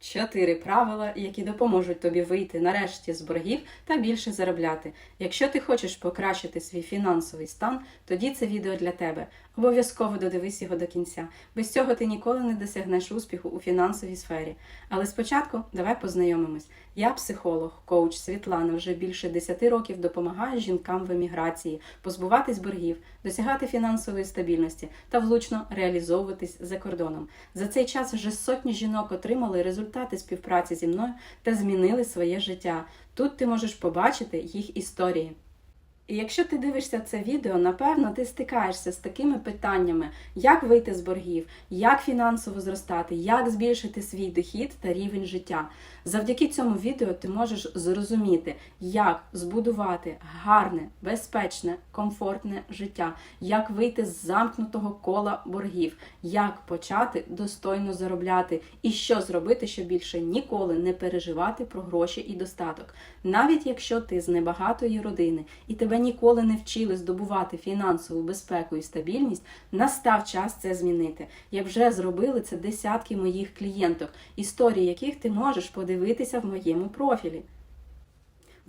Чотири правила, які допоможуть тобі вийти нарешті з боргів та більше заробляти. Якщо ти хочеш покращити свій фінансовий стан, тоді це відео для тебе. Обов'язково додивись його до кінця. Без цього ти ніколи не досягнеш успіху у фінансовій сфері. Але спочатку давай познайомимось. Я психолог, коуч Світлана. Вже більше 10 років допомагаю жінкам в еміграції, позбуватись боргів, досягати фінансової стабільності та влучно реалізовуватись за кордоном. За цей час вже сотні жінок отримали результати співпраці зі мною та змінили своє життя. Тут ти можеш побачити їх історії. І якщо ти дивишся це відео, напевно, ти стикаєшся з такими питаннями, як вийти з боргів, як фінансово зростати, як збільшити свій дохід та рівень життя. Завдяки цьому відео ти можеш зрозуміти, як збудувати гарне, безпечне, комфортне життя, як вийти з замкнутого кола боргів, як почати достойно заробляти і що зробити, щоб більше ніколи не переживати про гроші і достаток. Навіть якщо ти з небагатої родини і тебе ніколи не вчили здобувати фінансову безпеку і стабільність, настав час це змінити. Як вже зробили це десятки моїх клієнток, історії яких ти можеш подивитися в моєму профілі.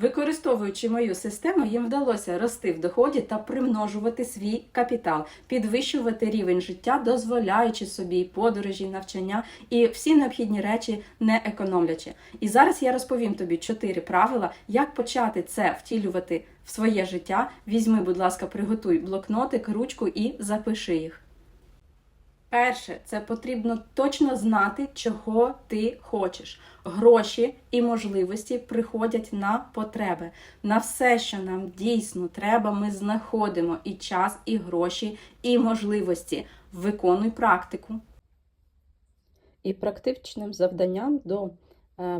Використовуючи мою систему, їм вдалося рости в доході та примножувати свій капітал, підвищувати рівень життя, дозволяючи собі подорожі, навчання і всі необхідні речі не економлячи. І зараз я розповім тобі чотири правила, як почати це втілювати в своє життя. Візьми, будь ласка, приготуй блокнотик, ручку і запиши їх. Перше, це потрібно точно знати, чого ти хочеш. Гроші і можливості приходять на потреби. На все, що нам дійсно треба, ми знаходимо і час, і гроші, і можливості. Виконуй практику. І практичним завданням до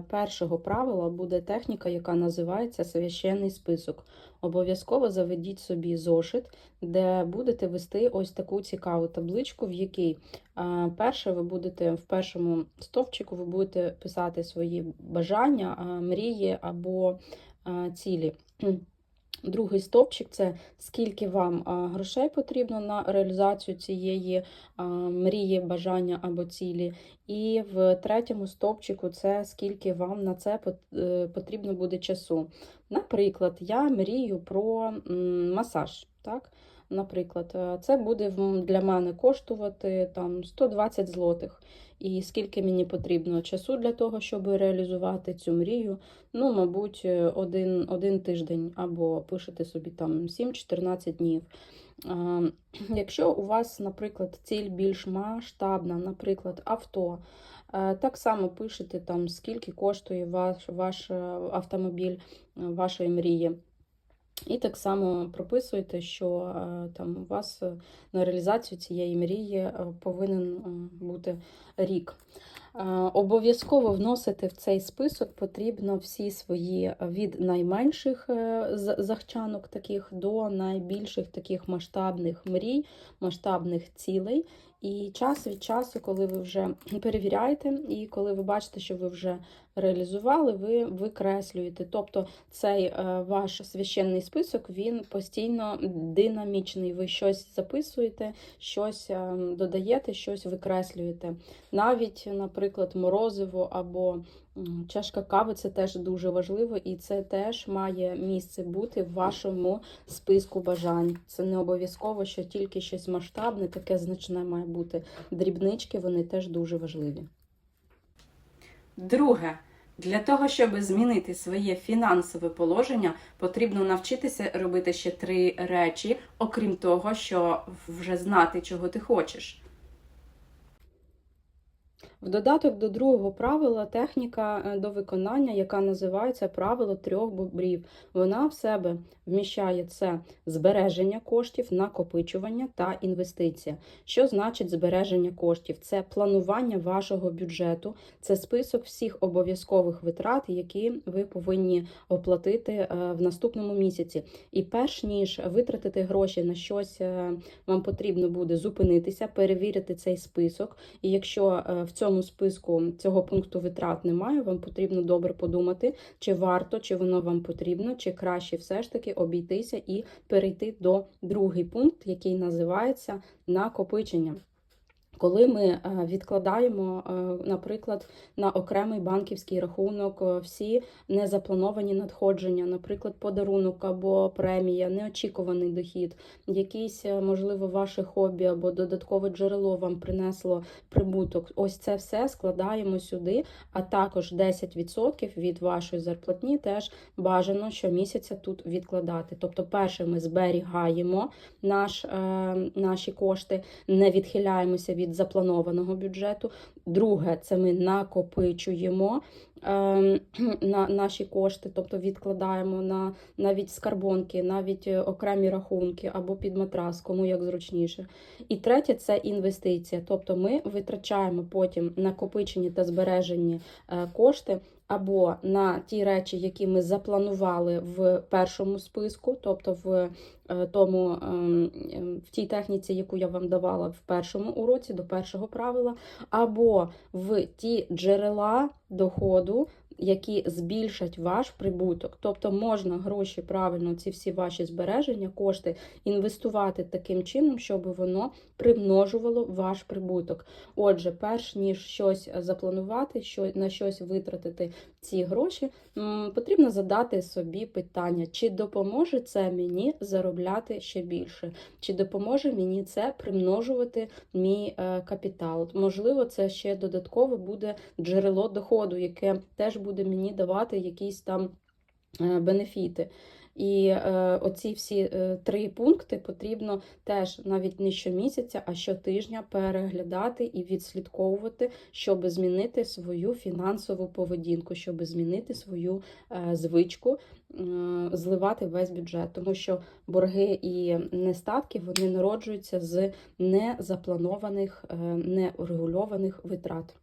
першого правила буде техніка, яка називається священний список. Обов'язково заведіть собі зошит, де будете вести ось таку цікаву табличку, в якій е, перше ви будете в першому стовпчику ви будете писати свої бажання, е, мрії або е, цілі. Другий стовпчик це скільки вам грошей потрібно на реалізацію цієї мрії, бажання або цілі. І в третьому стовпчику це скільки вам на це е, потрібно буде часу. Наприклад, я мрію про масаж. Так? Наприклад, е, це буде для мене коштувати там 120 злотих. І скільки мені потрібно часу для того, щоб реалізувати цю мрію? Ну, мабуть, е, один, один тиждень або пишете собі там 7-14 днів. Якщо у вас, наприклад, ціль більш масштабна, наприклад, авто, е, так само пишете там, скільки коштує ваш, ваш е, автомобіль вашої мрії. І так само прописуєте, що е, там у вас е, на реалізацію цієї мрії е, повинен бути рік. Обов'язково вносити в цей список потрібно всі свої від найменших захчанок таких до найбільших таких масштабних мрій, масштабних цілей. І час від часу, коли ви вже перевіряєте, і коли ви бачите, що ви вже реалізували, ви викреслюєте. Тобто цей е, ваш священний список він постійно динамічний. Ви щось записуєте, щось е, додаєте, щось викреслюєте. Навіть, наприклад, морозиво або чашка кави це теж дуже важливо, і це теж має місце бути в вашому списку бажань. Це не обов'язково, що тільки щось масштабне, таке значне має бути. Дрібнички вони теж дуже важливі. Друге, для того, щоб змінити своє фінансове положення, потрібно навчитися робити ще три речі, окрім того, що вже знати, чого ти хочеш. В додаток до другого правила техніка е, до виконання, яка називається правило трьох бобрів. Вона в себе вміщає це збереження коштів, накопичування та інвестиція. Що значить збереження коштів? Це планування вашого бюджету, це список всіх обов'язкових витрат, які ви повинні оплатити е, в наступному місяці. І перш ніж витратити гроші на щось, е, вам потрібно буде зупинитися, перевірити цей список. І якщо в цьому списку цього пункту витрат немає, вам потрібно добре подумати, чи варто, чи воно вам потрібно, чи краще все ж таки обійтися і перейти до другий пункт, який називається накопичення. Коли ми е, відкладаємо, е, наприклад, на окремий банківський рахунок е, всі незаплановані надходження, наприклад, подарунок або премія, неочікуваний дохід, якийсь, можливо, ваше хобі або додаткове джерело вам принесло прибуток. Ось це все складаємо сюди, а також 10% від вашої зарплатні теж бажано щомісяця тут відкладати. Тобто, перше, ми зберігаємо наш, наші кошти, не відхиляємося від запланованого бюджету. Друге, це ми накопичуємо е, на наші кошти, тобто відкладаємо на навіть скарбонки, навіть е, окремі рахунки або під матрас, кому як зручніше. І третє це інвестиція. Тобто ми витрачаємо потім накопичені та збережені е, кошти. Або на ті речі, які ми запланували в першому списку, тобто в е, тому ем, ем, в тій техніці, яку я вам давала в першому уроці до першого правила, або в ті джерела доходу, які збільшать ваш прибуток. Тобто можна гроші правильно, ці всі ваші збереження, кошти інвестувати таким чином, щоб воно примножувало ваш прибуток. Отже, перш ніж щось запланувати, що на щось витратити ці гроші, потрібно задати собі питання, чи допоможе це мені заробляти ще більше, чи допоможе мені це примножувати мій е, капітал. Можливо, це ще додатково буде джерело доходу, яке теж буде мені давати якісь там е, бенефіти. І е, оці всі е, три пункти потрібно теж навіть не щомісяця, а щотижня переглядати і відслідковувати, щоб змінити свою фінансову поведінку, щоб змінити свою е, звичку е, зливати весь бюджет, тому що борги і нестатки вони народжуються з незапланованих, е, неурегульованих витрат.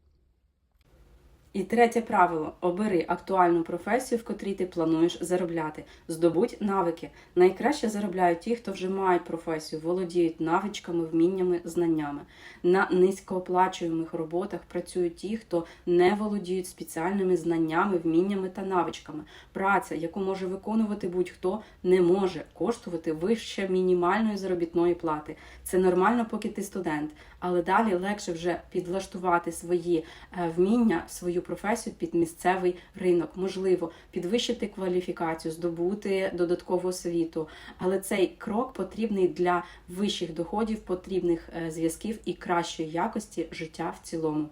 І третє правило: обери актуальну професію, в котрій ти плануєш заробляти. Здобудь навики. Найкраще заробляють ті, хто вже мають професію, володіють навичками, вміннями, знаннями. На низькооплачуємих роботах працюють ті, хто не володіють спеціальними знаннями, вміннями та навичками. Праця, яку може виконувати будь-хто, не може коштувати вище мінімальної заробітної плати. Це нормально, поки ти студент, але далі легше вже підлаштувати свої е, вміння, свою професію під місцевий ринок. Можливо, підвищити кваліфікацію, здобути додаткову освіту. Але цей крок потрібний для вищих доходів, потрібних е, зв'язків і кращої якості життя в цілому.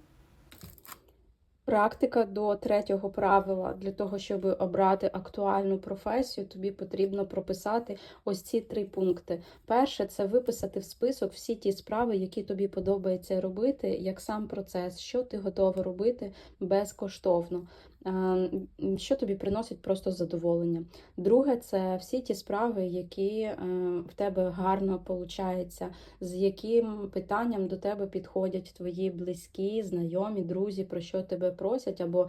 Практика до третього правила для того, щоб обрати актуальну професію, тобі потрібно прописати ось ці три пункти. Перше це виписати в список всі ті справи, які тобі подобається робити, як сам процес, що ти готова робити безкоштовно. Що тобі приносить просто задоволення. Друге, це всі ті справи, які е, в тебе гарно получаються, з яким питанням до тебе підходять твої близькі, знайомі, друзі, про що тебе просять, або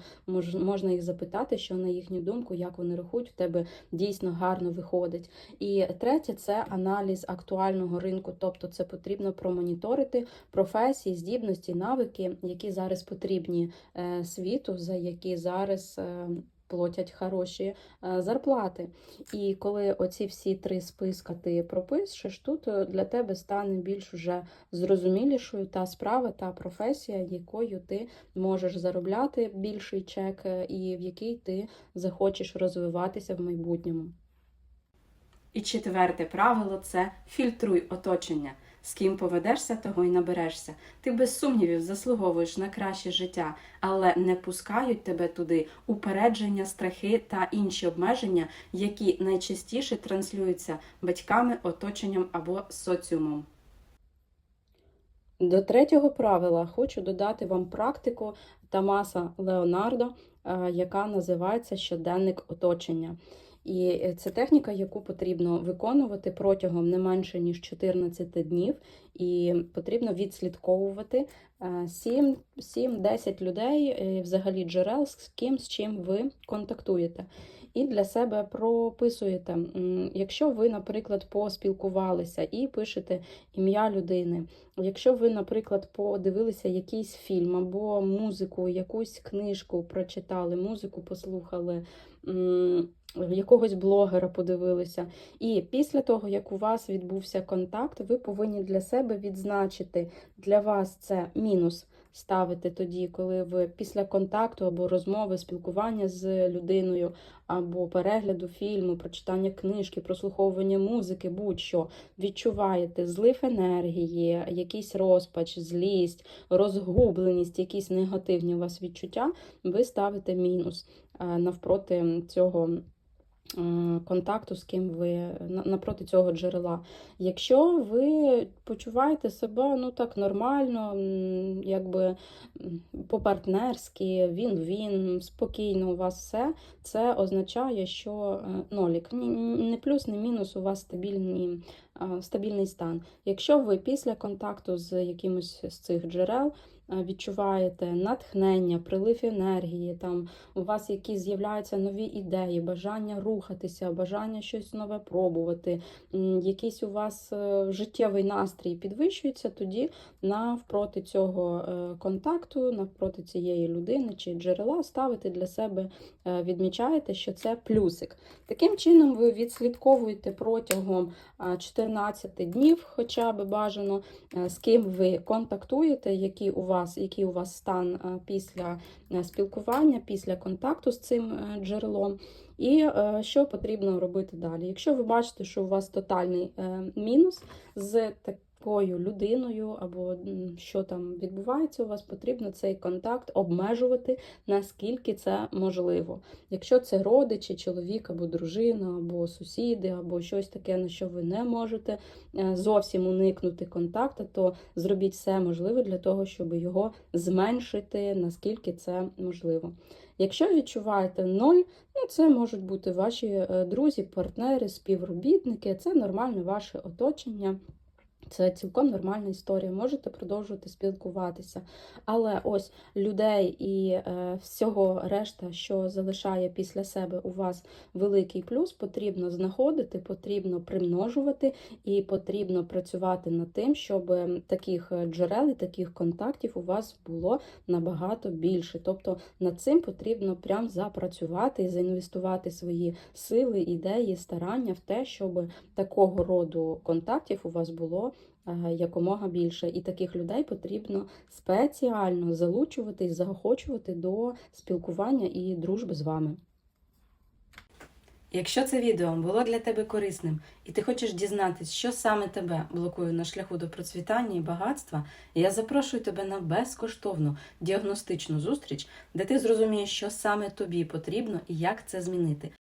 можна їх запитати, що на їхню думку, як вони рахують, в тебе дійсно гарно виходить. І третє це аналіз актуального ринку, тобто це потрібно промоніторити професії, здібності, навики, які зараз потрібні е, світу, за які зараз е, платять хороші е, зарплати. І коли оці всі три списка ти пропишеш, тут е, для тебе стане більш уже зрозумілішою та справа, та професія, якою ти можеш заробляти більший чек, і в якій ти захочеш розвиватися в майбутньому. І четверте правило це фільтруй оточення. З ким поведешся, того й наберешся. Ти без сумнівів заслуговуєш на краще життя, але не пускають тебе туди упередження, страхи та інші обмеження, які найчастіше транслюються батьками, оточенням або соціумом. До третього правила хочу додати вам практику Тамаса Леонардо, е, яка називається щоденник оточення. І це техніка, яку потрібно виконувати протягом не менше ніж 14 днів, і потрібно відслідковувати 7-10 людей, е, взагалі джерел, з ким з чим ви контактуєте. І для себе прописуєте, якщо ви, наприклад, поспілкувалися і пишете ім'я людини. Якщо ви, наприклад, подивилися якийсь фільм або музику, якусь книжку прочитали, музику послухали, якогось блогера подивилися. І після того, як у вас відбувся контакт, ви повинні для себе відзначити для вас це мінус ставити тоді, коли ви після контакту або розмови, спілкування з людиною, або перегляду фільму, прочитання книжки, прослуховування музики, будь-що відчуваєте злив енергії, якийсь розпач, злість, розгубленість, якісь негативні у вас відчуття, ви ставите мінус е, навпроти цього. Контакту з ким ви напроти цього джерела. Якщо ви почуваєте себе ну так нормально, якби по-партнерськи, він-він, спокійно у вас все, це означає, що е, нолік. Не плюс, не мінус, у вас стабільні, стабільний стан. Якщо ви після контакту з якимось з цих джерел відчуваєте натхнення, прилив енергії, там у вас якісь з'являються нові ідеї, бажання рухатися, бажання щось нове пробувати, якийсь у вас е, життєвий настрій підвищується, тоді навпроти цього е, контакту, навпроти цієї людини чи джерела ставите для себе, е, відмічаєте, що це плюсик. Таким чином, ви відслідковуєте протягом е, 14 днів, хоча б бажано, е, з ким ви контактуєте, який у вас, який у вас стан е, після е, спілкування, після контакту з цим е, джерелом. І що потрібно робити далі? Якщо ви бачите, що у вас тотальний мінус з такою людиною, або що там відбувається, у вас потрібно цей контакт обмежувати наскільки це можливо. Якщо це родичі, чоловік або дружина, або сусіди, або щось таке, на що ви не можете е, зовсім уникнути контакту, то зробіть все можливе для того, щоб його зменшити, наскільки це можливо. Якщо відчуваєте ноль, ну це можуть бути ваші е, друзі, партнери, співробітники, це нормальне ваше оточення. Це цілком нормальна історія. Можете продовжувати спілкуватися. Але ось людей і е, всього решта, що залишає після себе у вас великий плюс, потрібно знаходити, потрібно примножувати і потрібно працювати над тим, щоб таких е, джерел і таких контактів у вас було набагато більше. Тобто над цим потрібно прям запрацювати і заінвестувати свої сили, ідеї, старання в те, щоб такого роду контактів у вас було якомога більше. І таких людей потрібно спеціально залучувати і заохочувати до спілкування і дружби з вами. Якщо це відео було для тебе корисним і ти хочеш дізнатись, що саме тебе блокує на шляху до процвітання і багатства, я запрошую тебе на безкоштовну діагностичну зустріч, де ти зрозумієш, що саме тобі потрібно і як це змінити.